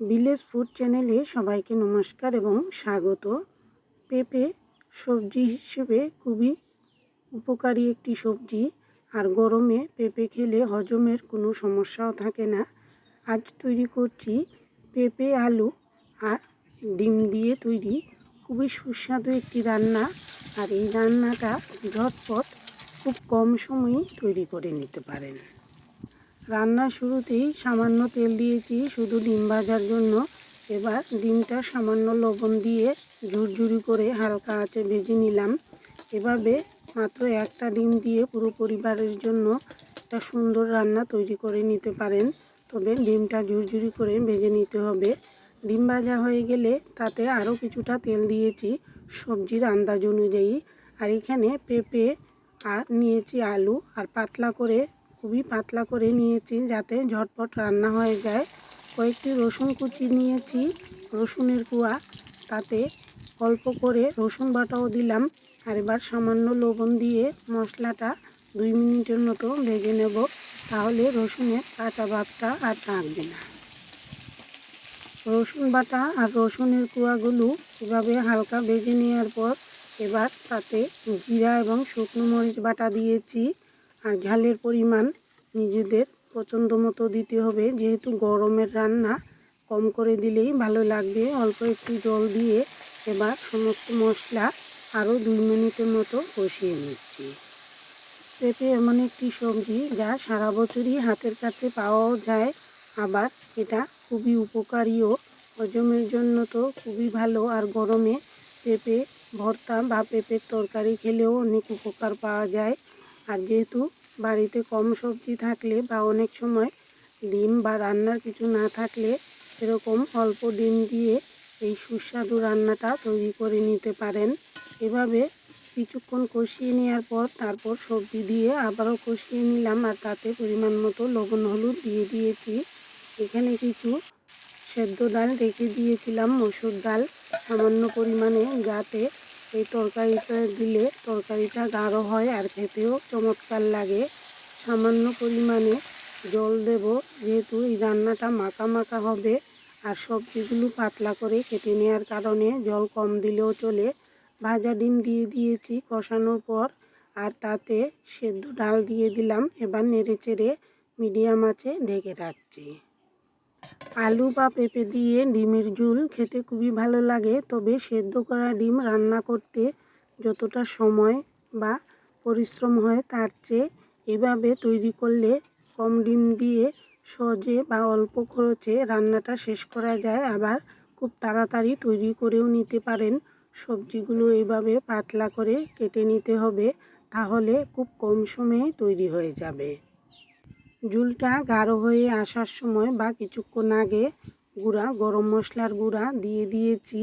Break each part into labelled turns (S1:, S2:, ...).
S1: Village food চ্যানেলে সবাইকে নমস্কার এবং স্বাগত। পেঁপে সবজি হিসেবে খুবই উপকারী একটি সবজি। আর গরমে পেঁপে খেলে হজমের কোনো সমস্যাও থাকে না। আজ তৈরি করছি পেঁপে, আলু আর ডিম দিয়ে তৈরি খুবই সুস্বাদু একটি রান্না। আর এই রান্নাটা ঝটপট খুব কম সময়ে তৈরি করে নিতে পারেন। রান্নার শুরুতেই সামান্য তেল দিয়েছি শুধু ডিম ভাজার জন্য। এবার ডিমটা সামান্য লবণ দিয়ে ঝুরঝুরি করে হালকা আঁচে ভেজে নিলাম। এভাবে মাত্র একটা ডিম দিয়ে পুরো পরিবারের জন্য একটা সুন্দর রান্না তৈরি করে নিতে পারেন। তবে ডিমটা ঝুরঝুরি করে ভেজে নিতে হবে। ডিম ভাজা হয়ে গেলে তাতে আরও কিছুটা তেল দিয়েছি সবজির আন্দাজ অনুযায়ী। আর এখানে পেঁপে আর নিয়েছি আলু আর পাতলা করে খুবই পাতলা করে নিয়েছি, যাতে ঝটপট রান্না হয়ে যায়। কয়েকটি রসুন কুচি নিয়েছি, রসুনের কুয়া। তাতে অল্প করে রসুন বাটাও দিলাম। আর এবার সামান্য লবণ দিয়ে মশলাটা দুই মিনিটের মতো ভেজে নেব। তাহলে রসুনের কাঁচা ভাবটা আর থাকবে না। রসুন বাটা আর রসুনের কুয়াগুলো এভাবে হালকা ভেজে নেওয়ার পর এবার তাতে জিরা এবং শুকনো মরিচ বাটা দিয়েছি। আর ঝালের পরিমাণ নিজেদের পছন্দ মতো দিতে হবে। যেহেতু গরমের রান্না কম করে দিলেই ভালো লাগবে। অল্প একটু জল দিয়ে এবার সমস্ত মশলা আরও দুই মিনিটের মতো কষিয়ে নিচ্ছি। পেঁপে এমন একটি সবজি যা সারা বছরই হাতের কাছে পাওয়াও যায়। আবার এটা খুবই উপকারীও হজমের জন্য তো খুবই ভালো। আর গরমে পেঁপে, ভর্তা বা পেঁপের তরকারি খেলেও অনেক উপকার পাওয়া যায়। আর যেহেতু বাড়িতে কম সবজি থাকলে বা অনেক সময় ডিম বা রান্নার কিছু না থাকলে এরকম অল্প ডিম দিয়ে এই সুস্বাদু রান্নাটা তৈরি করে নিতে পারেন। এভাবে কিছুক্ষণ কষিয়ে নেওয়ার পর তারপর সবজি দিয়ে আবারও কষিয়ে নিলাম আর তাতে পরিমাণ মতো লবণ, হলুদ দিয়ে দিয়েছি। এখানে কিছু সেদ্ধ ডাল রেখে দিয়েছিলাম, মসুর ডাল সামান্য পরিমাণে যাতে এই তরকারিটা দিলে তরকারিটা গাঢ় হয় আর খেতেও চমৎকার লাগে। সামান্য পরিমাণে জল দেব, যেহেতু এই রান্নাটা মাখা মাখা হবে আর সবজিগুলো পাতলা করে কেটে নেওয়ার কারণে জল কম দিলেও চলে। ভাজা ডিম দিয়ে দিয়েছি কষানোর পর আর তাতে সেদ্ধ ডাল দিয়ে দিলাম। এবার নেড়ে চেড়ে মিডিয়াম আঁচে ঢেকে রাখছি। আলু বা পেঁপে দিয়ে ডিমের ঝুল খেতে খুবই ভালো লাগে, তবে সেদ্ধ করা ডিম রান্না করতে যতটা সময় বা পরিশ্রম হয় তার চেয়ে এভাবে তৈরি করলে কম ডিম দিয়ে সহজে বা অল্প খরচে রান্নাটা শেষ করা যায়। আবার খুব তাড়াতাড়ি তৈরি করেও নিতে পারেন। সবজিগুলো এভাবে পাতলা করে কেটে নিতে হবে, তাহলে খুব কম সময়ে তৈরি হয়ে যাবে। ঝুলটা গাঢ় হয়ে আসার সময় বা কিছুক্ষণ আগে গুঁড়া, গরম মশলার গুঁড়া দিয়ে দিয়েছি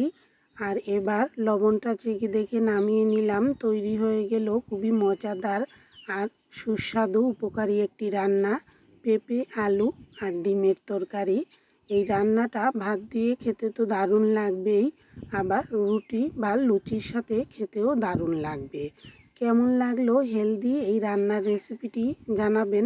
S1: আর এবার লবণটা চেখে দেখে নামিয়ে নিলাম। তৈরি হয়ে গেল খুবই মজাদার আর সুস্বাদু উপকারী একটি রান্না। পেঁপে, আলু আর ডিমের তরকারি। এই রান্নাটা ভাত দিয়ে খেতে তো দারুণ লাগবেই, আবার রুটি বা লুচির সাথে খেতেও দারুণ লাগবে। কেমন লাগল? হেলদি এই রান্নার রেসিপিটি জানাবেন।